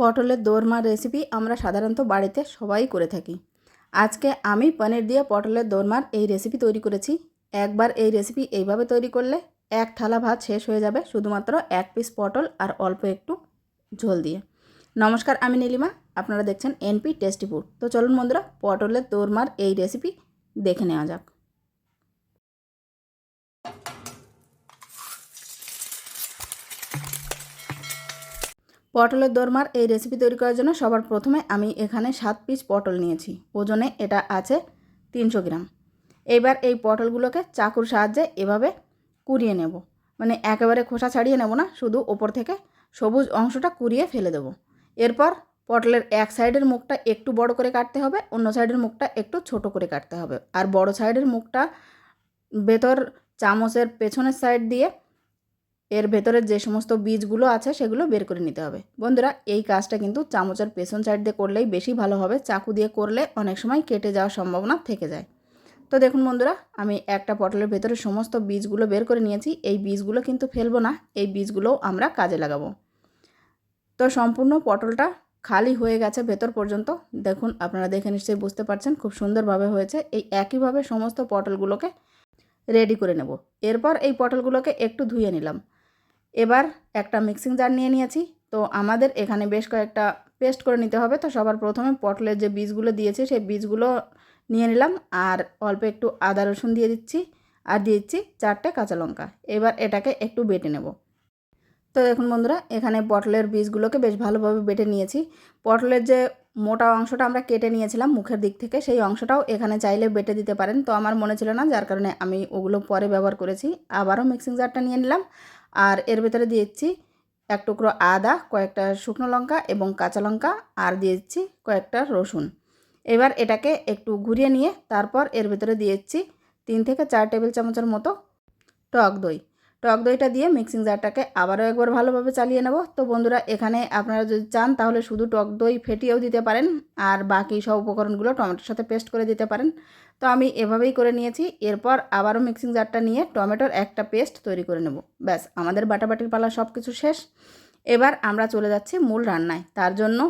পটলের দোরমা রেসিপি আমরা সাধারণত বাড়িতে সবাই করে থাকি। আজকে আমি পনির দিয়ে পটলের দোরমার এই রেসিপি তৈরি করেছি। একবার এই রেসিপি এইভাবে তৈরি করলে এক থালা ভাত শেষ হয়ে যাবে শুধুমাত্র এক পিস পটল আর অল্প একটু ঝোল দিয়ে। নমস্কার, আমি নীলিমা। আপনারা দেখছেন এনপি টেস্টি ফুড তো চলুন বন্ধুরা, পটলের দোরমার এই রেসিপি দেখে নেওয়া যাক। পটলের দোরমার এই রেসিপি তৈরি করার জন্য সবার প্রথমে আমি এখানে সাত পিস পটল নিয়েছি। ওজনে এটা আছে তিনশো গ্রাম। এবার এই পটলগুলোকে চাকুর সাহায্যে এভাবে কুড়িয়ে নেব। মানে একেবারে খোসা ছাড়িয়ে নেব না, শুধু ওপর থেকে সবুজ অংশটা কুড়িয়ে ফেলে দেব। এরপর পটলের এক সাইডের মুখটা একটু বড় করে কাটতে হবে, অন্য সাইডের মুখটা একটু ছোট করে কাটতে হবে। আর বড় সাইডের মুখটা ভেতর চামচের পেছনের সাইড দিয়ে এর ভেতরের যে সমস্ত বীজগুলো আছে সেগুলো বের করে নিতে হবে। বন্ধুরা, এই কাজটা কিন্তু চামচের পেছন সাইড দিয়ে করলেই বেশি ভালো হবে। চাকু দিয়ে করলে অনেক সময় কেটে যাওয়ার সম্ভাবনা থেকে যায়। তো দেখুন বন্ধুরা, আমি একটা পটলের ভেতরে সমস্ত বীজগুলো বের করে নিয়েছি। এই বীজগুলো কিন্তু ফেলব না, এই বীজগুলোও আমরা কাজে লাগাবো। তো সম্পূর্ণ পটলটা খালি হয়ে গেছে ভেতর পর্যন্ত। দেখুন, আপনারা দেখে নিশ্চয়ই বুঝতে পারছেন, খুব সুন্দরভাবে হয়েছে। এই একইভাবে সমস্ত পটলগুলোকে রেডি করে নেব। এরপর এই পটলগুলোকে একটু ধুয়ে নিলাম। এবার একটা মিক্সিং জার নিয়ে নিয়েছি। তো আমাদের এখানে বেশ কয়েকটা পেস্ট করে নিতে হবে। তো সবার প্রথমে পটলের যে বীজগুলো দিয়েছি, সেই বীজগুলো নিয়ে নিলাম। আর অল্প একটু আদা রসুন দিয়ে দিচ্ছি। আর দিচ্ছি চারটে কাঁচা লঙ্কা। এবার এটাকে একটু বেটে নেব। তো দেখুন বন্ধুরা, এখানে পটলের বীজগুলোকে বেশ ভালোভাবে বেটে নিয়েছি। পটলের যে মোটা অংশটা আমরা কেটে নিয়েছিলাম মুখের দিক থেকে, সেই অংশটাও এখানে চাইলে বেটে দিতে পারেন। তো আমার মনে ছিল না, যার কারণে আমি ওগুলো পরে ব্যবহার করেছি। আবারও মিক্সিং জারটা নিয়ে নিলাম। আর এর ভেতরে দিয়েছি এক টুকরো আদা, কয়েকটা শুকনো লঙ্কা এবং কাঁচা লঙ্কা, আর দিয়েছি কয়েকটা রসুন। এবার এটাকে একটু ঘুরিয়ে নিয়ে তারপর এর ভেতরে দিয়েছি তিন থেকে চার টেবিল চামচের মতো টক দই। টক দইটা দিয়ে মিক্সিং জারটাকে আবারও একবার ভালোভাবে চালিয়ে নেব। তো বন্ধুরা, এখানে আপনারা যদি চান, তাহলে শুধু টক দই ফেটিয়েও দিতে পারেন আর বাকি সব উপকরণগুলো টমেটোর সাথে পেস্ট করে দিতে পারেন। তো আমি এভাবেই করে নিয়েছি। এরপর আবারও মিক্সিং জারটা নিয়ে টমেটোর একটা পেস্ট তৈরি করে নেব। ব্যাস, আমাদের বাটাবাটির পালা সব কিছু শেষ। এবার আমরা চলে যাচ্ছি মূল রান্নায়। তার জন্য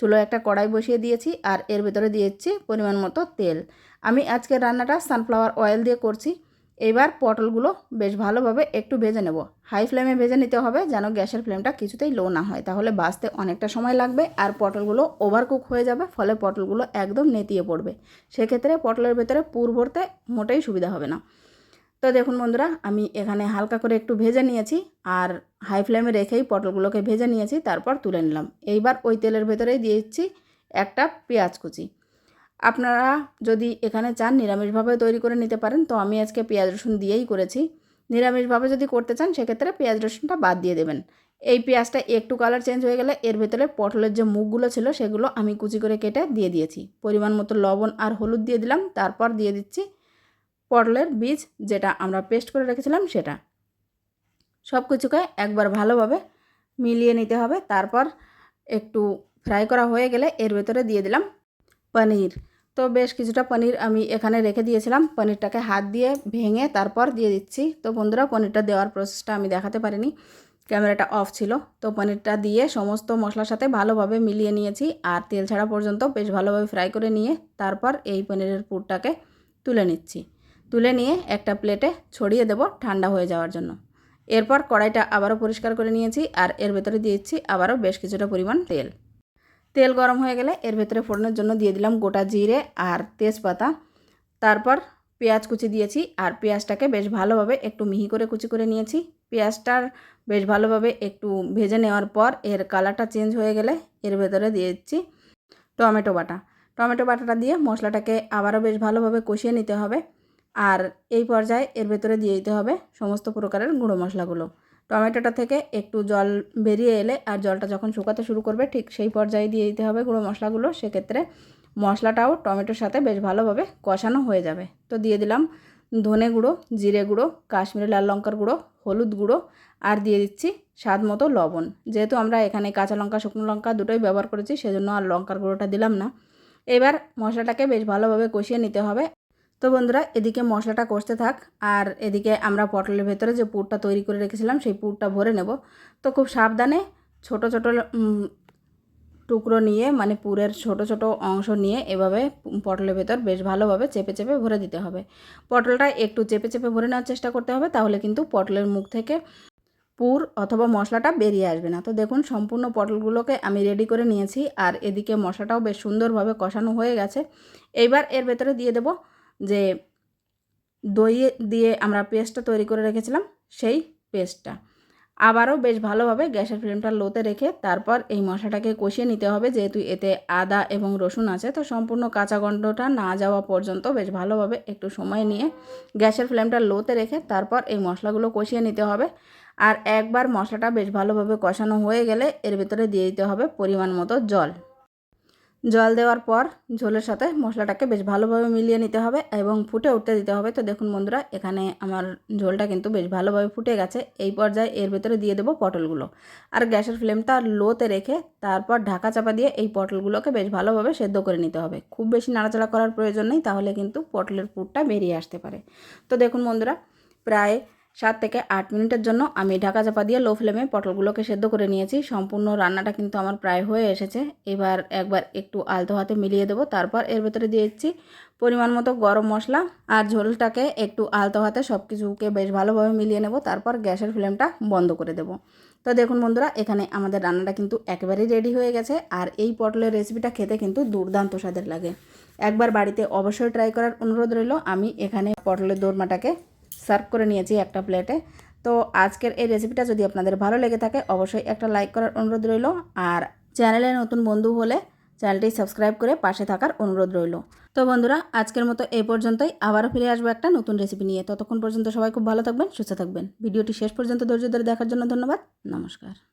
চুলো একটা কড়াই বসিয়ে দিয়েছি আর এর ভেতরে দিয়েছি পরিমাণ মতো তেল। আমি আজকে রান্নাটা সানফ্লাওয়ার অয়েল দিয়ে করছি। এবার পটলগুলো বেশ ভালোভাবে একটু ভেজে নেব। হাই ফ্লেমে ভেজে নিতে হবে যেন গ্যাসের ফ্লেমটা কিছুতেই লো না হয়। তাহলে বাঁচতে অনেকটা সময় লাগবে আর পটলগুলো ওভারকুক হয়ে যাবে, ফলে পটলগুলো একদম নেতিয়ে পড়বে। সেক্ষেত্রে পটলের ভেতরে পুর ভরতে মোটেই সুবিধা হবে না। তো দেখুন বন্ধুরা, আমি এখানে হালকা করে একটু ভেজে নিয়েছি আর হাই ফ্লেমে রেখেই পটলগুলোকে ভেজে নিয়েছি, তারপর তুলে নিলাম। এইবার ওই তেলের ভেতরেই দিয়েছি একটা পেঁয়াজ কুচি। আপনারা যদি এখানে চান নিরামিষভাবে তৈরি করে নিতে পারেন। তো আমি আজকে পেঁয়াজ রসুন দিয়েই করেছি। নিরামিষভাবে যদি করতে চান, সেক্ষেত্রে পেঁয়াজ রসুনটা বাদ দিয়ে দেবেন। এই পেঁয়াজটা একটু কালার চেঞ্জ হয়ে গেলে এর ভেতরে পটলের যে মুখগুলো ছিল, সেগুলো আমি কুচি করে কেটে দিয়ে দিয়েছি। পরিমাণ মতো লবণ আর হলুদ দিয়ে দিলাম। তারপর দিয়ে দিচ্ছি পটলের বীজ, যেটা আমরা পেস্ট করে রেখেছিলাম, সেটা। সব কিছুকে একবার ভালোভাবে মিলিয়ে নিতে হবে। তারপর একটু ফ্রাই করা হয়ে গেলে এর ভেতরে দিয়ে দিলাম পনির। তো বেশ কিছুটা পনির আমি এখানে রেখে দিয়েছিলাম। পনিরটাকে হাত দিয়ে ভেঙে তারপর দিয়ে দিচ্ছি। তো বন্ধুরা, পনিরটা দেওয়ার প্রসেসটা আমি দেখাতে পারিনি। ক্যামেরাটা অফ ছিল। তো পনিরটা দিয়ে সমস্ত মশলার সাথে ভালোভাবে মিলিয়ে নিয়েছি। আর তেল ছাড়া পর্যন্ত বেশ ভালোভাবে ফ্রাই করে নিয়ে তারপর এই পনিরের পুরটাকে তুলে নিচ্ছি। তুলে নিয়ে একটা প্লেটে ছড়িয়ে দেব ঠান্ডা হয়ে যাওয়ার জন্য। এরপর কড়াইটা আবারও পরিষ্কার করে নিয়েছি। আর এর ভেতরে দিয়েছি আবারও বেশ কিছুটা পরিমাণ তেল। তেল গরম হয়ে গেলে এর ভেতরে ফোড়নের জন্য দিয়ে দিলাম গোটা জিরে আর তেজপাতা। তারপর পেঁয়াজ কুচি দিয়েছি আর পেঁয়াজটাকে বেশ ভালোভাবে একটু মিহি করে কুচি করে নিয়েছি। পেঁয়াজটার বেশ ভালোভাবে একটু ভেজে নেওয়ার পর এর কালারটা চেঞ্জ হয়ে গেলে এর ভেতরে দিয়ে দিচ্ছি টমেটো বাটা। টমেটো বাটাটা দিয়ে মশলাটাকে আবারও বেশ ভালোভাবে কষিয়ে নিতে হবে। আর এই পর্যায়ে এর ভেতরে দিয়ে দিতে হবে সমস্ত প্রকারের গুঁড়ো মশলাগুলো। টমেটোটা থেকে একটু জল বেরিয়ে এলে আর জলটা যখন শুকাতে শুরু করবে, ঠিক সেই পর্যায়ে দিয়ে দিতে হবে গুঁড়ো মশলাগুলো। সেক্ষেত্রে মশলাটাও টমেটোর সাথে বেশ ভালোভাবে কষানো হয়ে যাবে। তো দিয়ে দিলাম ধনে গুঁড়ো, জিরে গুঁড়ো, কাশ্মীরি লাল লঙ্কার গুঁড়ো, হলুদ গুঁড়ো আর দিয়ে দিচ্ছি স্বাদ মতো লবণ। যেহেতু আমরা এখানে কাঁচা লঙ্কা, শুকনো লঙ্কা দুটোই ব্যবহার করেছি, সেজন্য আর লঙ্কার গুঁড়োটা দিলাম না। এবার মশলাটাকে বেশ ভালোভাবে কষিয়ে নিতে হবে। তো বন্ধুরা, এদিকে মশলাটা কষতে থাক। আর এদিকে আমরা পটলের ভেতরে যে পুরটা তৈরি করে রেখেছিলাম, সেই পুরটা ভরে নেব। তো খুব সাবধানে ছোট ছোট টুকরো নিয়ে মানে পুরের ছোট ছোট অংশ নিয়ে এভাবে পটলের ভেতর বেশ ভালোভাবে চেপে চেপে ভরে দিতে হবে। পটলটা একটু চেপে চেপে ভরে নেওয়ার চেষ্টা করতে হবে, তাহলে কিন্তু পটলের মুখ থেকে পুর অথবা মশলাটা বেরিয়ে আসবে না। তো দেখুন, সম্পূর্ণ পটলগুলোকে আমি রেডি করে নিয়েছি। আর এদিকে মশলাটাও বেশ সুন্দরভাবে কষানো হয়ে গেছে। এইবার এর ভেতরে দিয়ে দেব যে দই দিয়ে আমরা পেস্টটা তৈরি করে রেখেছিলাম, সেই পেস্টটা। আবারও বেশ ভালোভাবে গ্যাসের ফ্লেমটা লোতে রেখে তারপর এই মশলাটাকে কষিয়ে নিতে হবে, যেহেতু এতে আদা এবং রসুন আছে, তো সম্পূর্ণ কাঁচা গন্ধটা না যাওয়া পর্যন্ত বেশ ভালোভাবে একটু সময় নিয়ে গ্যাসের ফ্লেমটা লোতে রেখে তারপর এই মশলাগুলো কষিয়ে নিতে হবে। আর একবার মশলাটা বেশ ভালোভাবে কষানো হয়ে গেলে এর ভেতরে দিয়ে দিতে হবে পরিমাণ মতো জল। জল দেওয়ার পর ঝোলের সাথে মশলাটাকে বেশ ভালোভাবে মিলিয়ে নিতে হবে এবং ফুটে উঠতে দিতে হবে। তো দেখুন বন্ধুরা, এখানে আমার ঝোলটা কিন্তু বেশ ভালোভাবে ফুটে গেছে। এই পর্যায়ে এর ভেতরে দিয়ে দেবো পটলগুলো। আর গ্যাসের ফ্লেমটা লোতে রেখে তারপর ঢাকা চাপা দিয়ে এই পটলগুলোকে বেশ ভালোভাবে সেদ্ধ করে নিতে হবে। খুব বেশি নাড়াচাড়া করার প্রয়োজন নেই, তাহলে কিন্তু পটলের পুরটা বেরিয়ে আসতে পারে। তো দেখুন বন্ধুরা, প্রায় সাত থেকে আট মিনিটের জন্য আমি ঢাকা চাপা দিয়ে লো ফ্লেমে পটলগুলোকে সেদ্ধ করে নিয়েছি। সম্পূর্ণ রান্নাটা কিন্তু আমার প্রায় হয়ে এসেছে। এবার একবার একটু আলতো হাতে মিলিয়ে দেবো। তারপর এর ভেতরে দিয়ে দিচ্ছি পরিমাণ মতো গরম মশলা আর ঝোলটাকে একটু আলতো হাতে সব কিছুকে বেশ ভালোভাবে মিলিয়ে নেব। তারপর গ্যাসের ফ্লেমটা বন্ধ করে দেব। তো দেখুন বন্ধুরা, এখানে আমাদের রান্নাটা কিন্তু একেবারেই রেডি হয়ে গেছে আর এই পটলের রেসিপিটা খেতে কিন্তু দুর্দান্ত স্বাদের লাগে। একবার বাড়িতে অবশ্যই ট্রাই করার অনুরোধ রইল, আমি এখানে পটলের দোরমাটাকে সার্ভ করে নিয়েছি একটা প্লেটে। তো আজকের এই রেসিপিটা যদি আপনাদের ভালো লেগে থাকে, অবশ্যই একটা লাইক করার অনুরোধ রইল। আর চ্যানেলে নতুন বন্ধু হলে চ্যানেলটি সাবস্ক্রাইব করে পাশে থাকার অনুরোধ রইল। তো বন্ধুরা, আজকের মতো এই পর্যন্তই। আবারও ফিরে আসব একটা নতুন রেসিপি নিয়ে। ততক্ষণ পর্যন্ত সবাই খুব ভালো থাকবেন, সুস্থ থাকবেন। ভিডিওটি শেষ পর্যন্ত ধৈর্য ধরে দেখার জন্য ধন্যবাদ। নমস্কার।